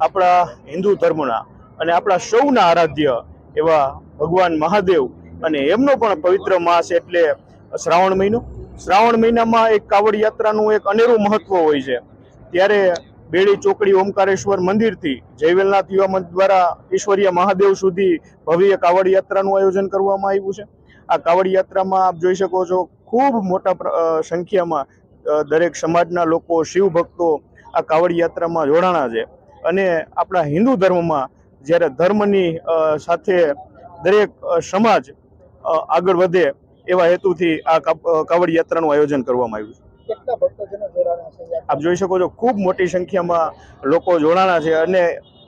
આપણા હિન્દુ ધર્મના અને આપણા સૌના આરાધ્ય એવા ભગવાન મહાદેવ અને એમનો પણ પવિત્ર માસ એટલે શ્રાવણ મહિનો. શ્રાવણ મહિનામાં એક કાવડ યાત્રાનું એક અનેરું મહત્વ હોય છે. ત્યારે બેડી, ચોકડી, ઓમકારેશ્વર મંદિરથી જયવેલનાથ યુવા મંચ દ્વારા ઈશ્વરીય મહાદેવ સુધી ભવ્ય કાવડ યાત્રાનું આયોજન કરવામાં આવ્યું છે. આ કાવડ યાત્રામાં આપ જોઈ શકો છો ખૂબ મોટા સંખ્યામાં દરેક સમાજના લોકો શિવ ભક્તો આ કાવડ યાત્રામાં જોડાણા છે. અને આપણા હિન્દુ ધર્મમાં જ્યારે ધર્મની સાથે દરેક સમાજ આગળ વધે એવા હેતુથી આ કાવડ યાત્રાનું આયોજન કરવામાં આવ્યું છે? આપ જોઈ શકો છો ખૂબ મોટી સંખ્યામાં લોકો જોડાણા છે અને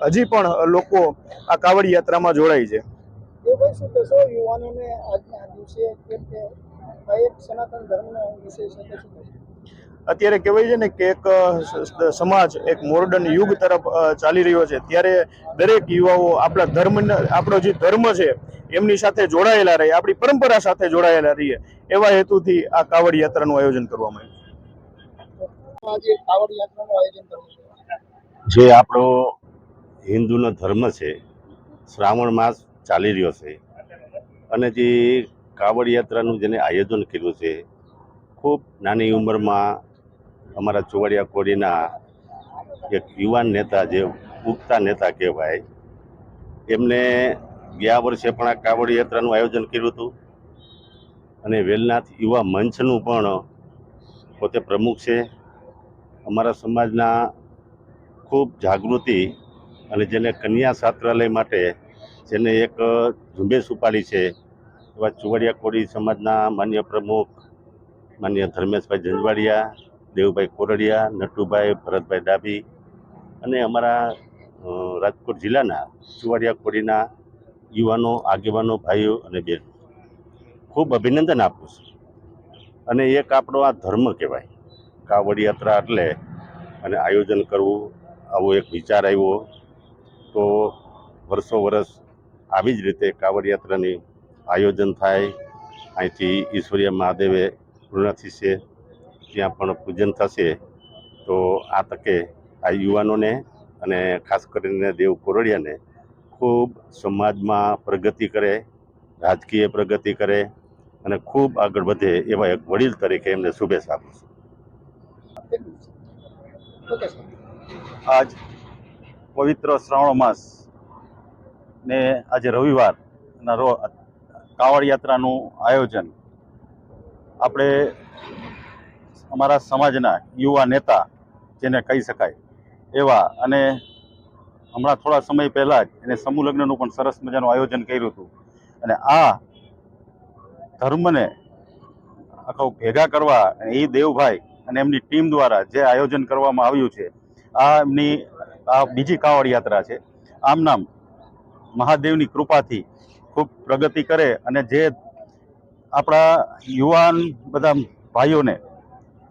હજી પણ લોકો આ કાવડ યાત્રામાં જોડાય છે યુવાનોને આજના દિવસે સનાતન ધર્મનો વિષય છે તો શું કહેશો? અત્યારે કહેવાય છે ને કે એક સમાજ એક મોર્ડન યુગ તરફ ચાલી રહ્યો છે. ત્યારે દરેક યુવાઓ આપણા ધર્મ આપણો જે ધર્મ છે એમની સાથે જોડાયેલા રહીએ આપણી પરંપરા સાથે જોડાયેલા રહીએ. એવા હેતુથી આ કાવડ આયોજન કરવામાં આવ્યું આજે કાવડ યાત્રાનું આયોજન કરવામાં આવ્યું જે આપણો હિન્દુનો ધર્મ છે શ્રાવણ માસ ચાલી રહ્યો છે. અને જે કાવડ યાત્રાનું જેને આયોજન કર્યું છે ખૂબ નાની ઉંમરમાં અમારા ચોવાડિયા કોડીના એક યુવાન નેતા જે ઉગતા નેતા કહેવાય, એમને ગયા વર્ષે પણ આ કાવડ યાત્રાનું આયોજન કર્યું હતું. અને વેલનાથ યુવા મંચનું પણ પોતે પ્રમુખ છે. અમારા સમાજના ખૂબ જાગૃતિ અને જેને કન્યા છાત્રાલય માટે જેને એક ઝુંબેશ ઉપાડી છે, એવા ચુવાડિયા કોળી સમાજના માન્ય પ્રમુખ માન્ય ધર્મેશભાઈ જંજવાડિયા દેવભાઈ કોરડિયા, નટુભાઈ, ભરતભાઈ ડાભી અને અમારા રાજકોટ જિલ્લાના સુવાડિયા કોળીના યુવાનો, આગેવાનો, ભાઈઓ અને બેન. ખૂબ અભિનંદન આપું છું. અને એક આપણો આ ધર્મ કહેવાય. કાવડ યાત્રા એટલે અને આયોજન કરવું, આવો એક વિચાર આવ્યો તો વર્ષો વર્ષ આવી જ રીતે કાવડ યાત્રાની આયોજન થાય. અહીંથી ઈશ્વરીય મહાદેવે પૂર્ણ છે. ત્યાં પણ પૂજન થશે, તો આ તકે આ યુવાનોને અને ખાસ કરીને દેવ કોરડિયાને ખૂબ સમાજમાં પ્રગતિ કરે, રાજકીય પ્રગતિ કરે અને ખૂબ આગળ વધે એવા એક વડીલ તરીકે એમને શુભેચ્છા આપું છું? આજ પવિત્ર શ્રાવણ માસ ને આજે રવિવાર કાવડ યાત્રાનું આયોજન આપણે અમારા સમાજના યુવા નેતા જેને કહી શકાય, એવા અને હમણાં થોડા સમય પહેલાં જ એને સમૂહ લગ્નનું પણ સરસ મજાનું આયોજન કર્યું હતું. અને આ ધર્મને આખો ભેગા કરવા એ દેવભાઈ અને એમની ટીમ દ્વારા જે આયોજન કરવામાં આવ્યું છે, આ એમની આ બીજી કાવડ યાત્રા છે. આમ નામ મહાદેવની કૃપાથી ખૂબ પ્રગતિ કરે અને જે આપણા યુવાન બધા ભાઈઓને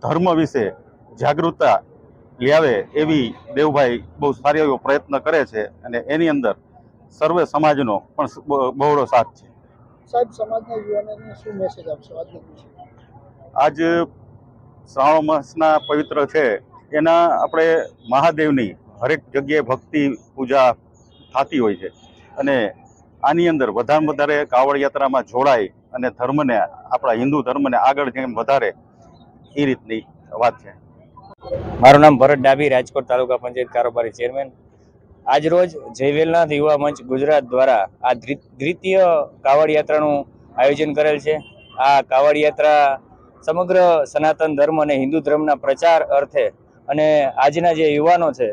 ધર્મ વિશે જાગૃતતા લ્યાવે એવી દેવભાઈ બહુ સારો એવો પ્રયત્ન કરે છે અને એની અંદર સર્વે સમાજનો પણ બહોળો સાથ છે. સાહેબ સમાજના યુવાનોને શું મેસેજ આપશો? આજના દિવસે? આજ શ્રાવણ માસના પવિત્ર છે. એના આપણે મહાદેવની હરેક જગ્યાએ ભક્તિ પૂજા થતી હોય છે. અને આની અંદર વધારે વધારે કાવડ યાત્રામાં જોડાય અને ધર્મને આપણા હિન્દુ ધર્મને આગળ જેમ વધારે એ રીતની વાત છે. મારું નામ ભરત ડાભી, રાજકોટ તાલુકા પંચાયત કારોબારી ચેરમેન. આજ રોજ જયવેલનાથ યુવા મંચ ગુજરાત દ્વારા આ દ્વિતીય કાવડ યાત્રાનું આયોજન કરેલ છે. આ કાવડ યાત્રા સમગ્ર સનાતન ધર્મ અને હિન્દુ ધર્મના પ્રચાર અર્થે અને આજના જે યુવાનો છે,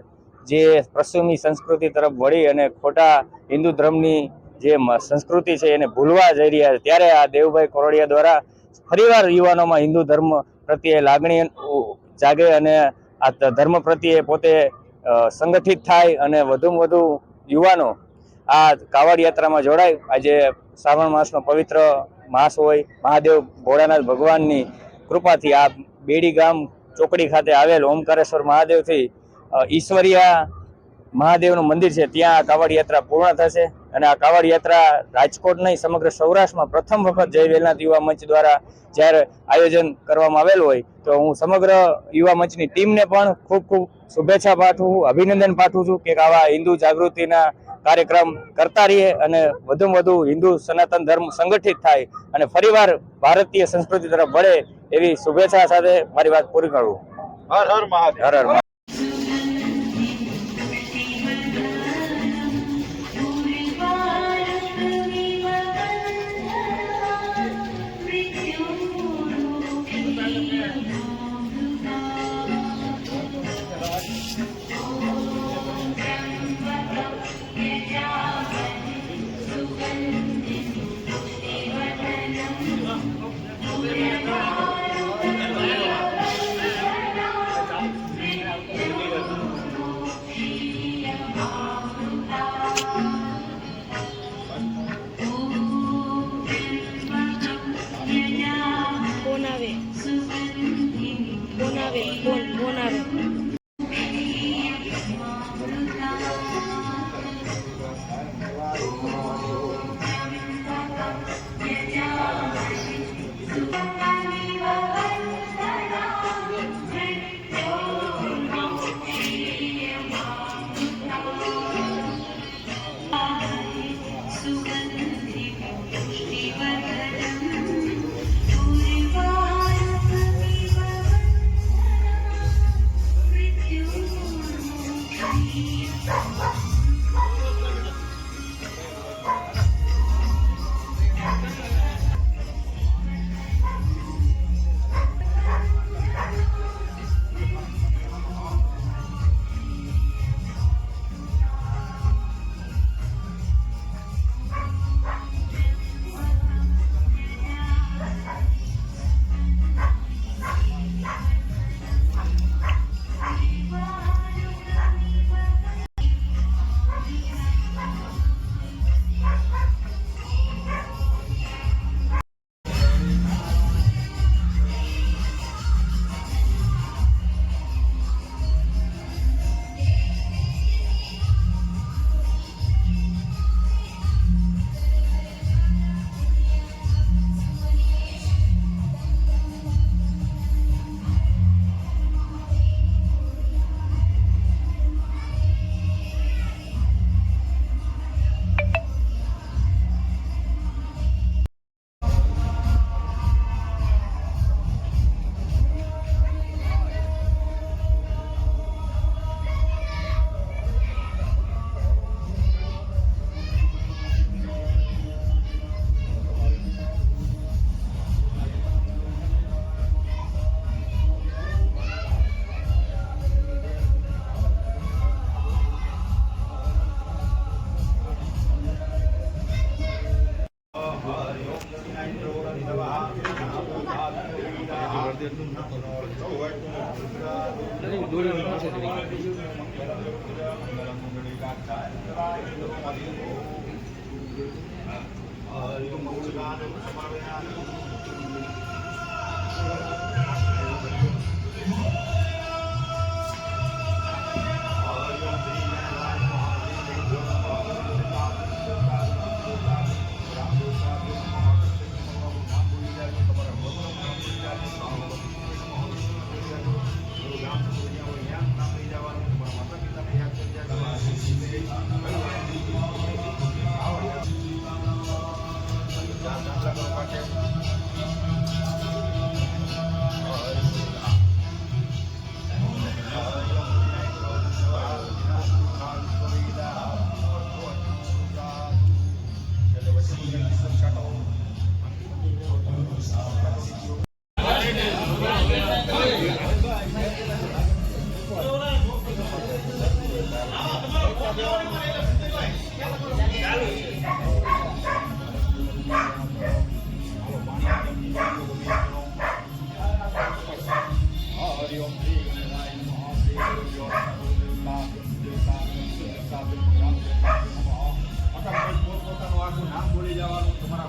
જે પશ્ચિમી સંસ્કૃતિ તરફ વળી અને ખોટા હિન્દુ ધર્મની જે સંસ્કૃતિ છે એને ભૂલવા જઈ રહ્યા છે, ત્યારે આ દેવભાઈ કોરડિયા દ્વારા ફરીવાર યુવાનોમાં હિન્દુ ધર્મ પ્રત્યે લાગણી જાગે અને આ ધર્મ પ્રત્યે પોતે સંગઠિત થાય અને વધુમાં વધુ યુવાનો આ કાવડ યાત્રામાં જોડાય. આજે શ્રાવણ માસનો પવિત્ર માસ હોય. મહાદેવ ભોળાનાથ ભગવાનની કૃપાથી આ બેડી ગામ ચોકડી ખાતે આવેલ ઓમકારેશ્વર મહાદેવથી ઈશ્વરીય મહાદેવનું મંદિર છે ત્યાં આ કાવડ યાત્રા પૂર્ણ થશે અને આ કાવડ યાત્રા રાજકોટ નહીં સમગ્ર સૌરાષ્ટ્રમાં પ્રથમ વખત જય વેલનાથ યુવા મંચ દ્વારા જ્યારે આયોજન કરવામાં આવેલ હોય તો હું સમગ્ર યુવા મંચની ટીમને પણ ખૂબ ખૂબ શુભેચ્છા પાઠવું અભિનંદન પાઠવું છું કે આવા હિન્દુ જાગૃતિના કાર્યક્રમ કરતા રહીએ અને વધુમાં વધુ હિન્દુ સનાતન ધર્મ સંગઠિત થાય અને ફરીવાર ભારતીય સંસ્કૃતિ તરફ વળે એવી શુભેચ્છા સાથે મારી વાત પૂરી કરું હર હર મહાદેવ. હર હર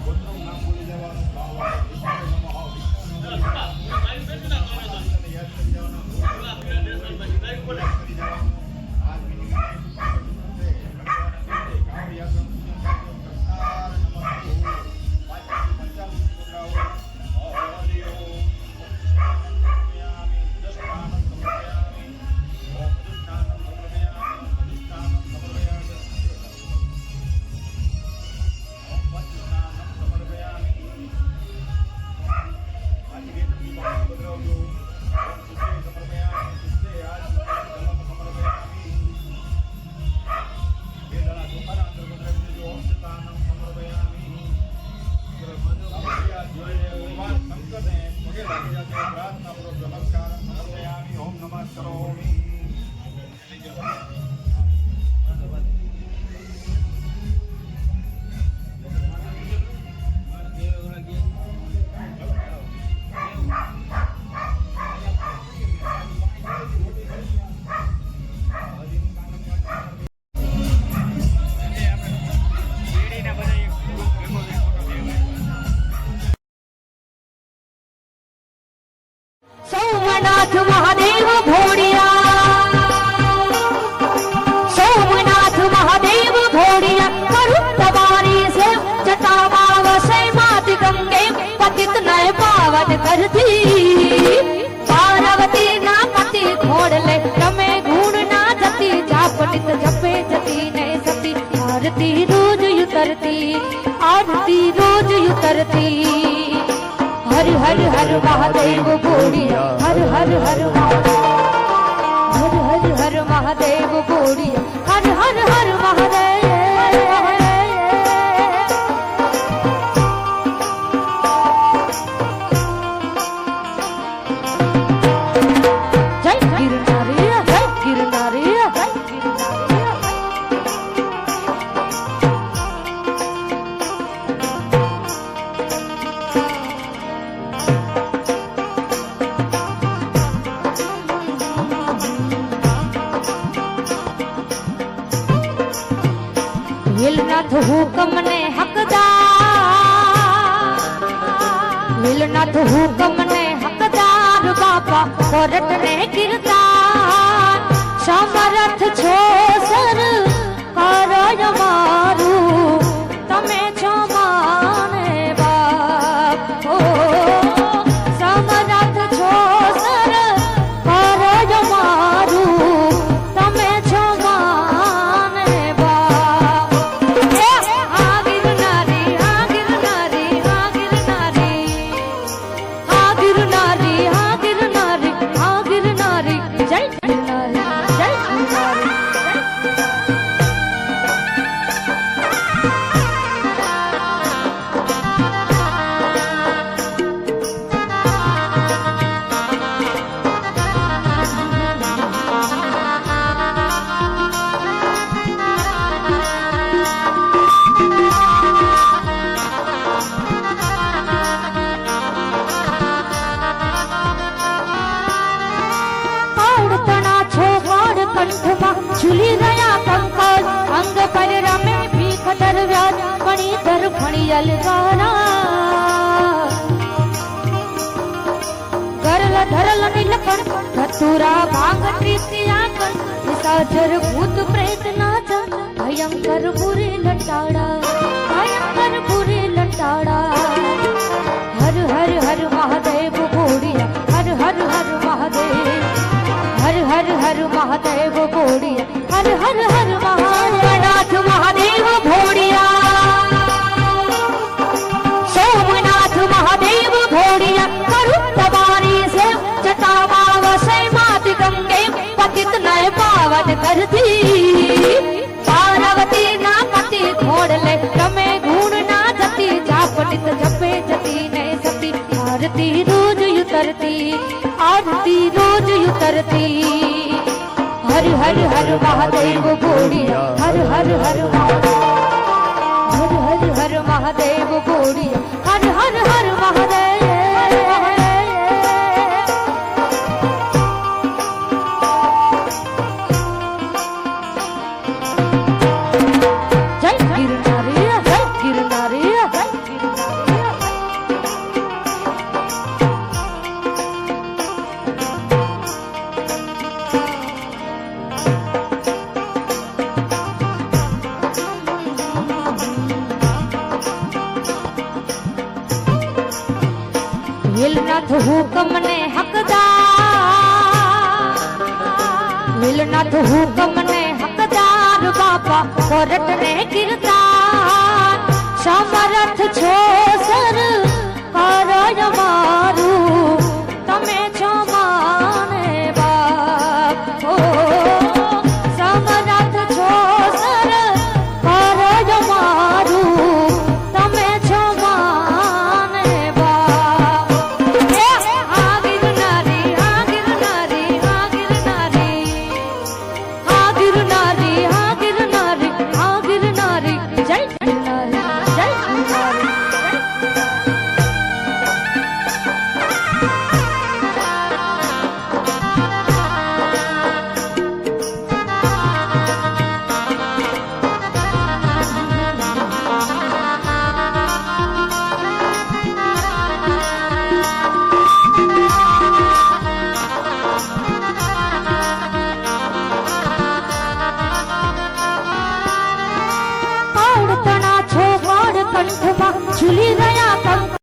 বন্ধুর নাম বলে দেওয়া અમલનાથ હુકમ ને હકદાર બાપા કોરટ ને કિરદાર. સમરથ છો સર કરો મારું. ઝૂલી ગયા કંકોજ અંગ પર રમે ભીખ દરવ્યાજ પણી દર ફણી અલગારા ગરલ ધરલ નીલકણ ધતુરા ભાગ ત્રિતિયા કણ નિસાજર ભૂત પ્રેત નાચા ભયંકર બુરે લટાડા ઉતરતી આવતી રોજ ઉતરતી હર હર હર મહાદેવ બોડિયા હર હર હર હર હર હર મહાદેવ બોડિયા હર હર હર મહાદેવ હુકમ ને હકદાર બાપા કોરટ ને કિરદાર સમરથ છો સર.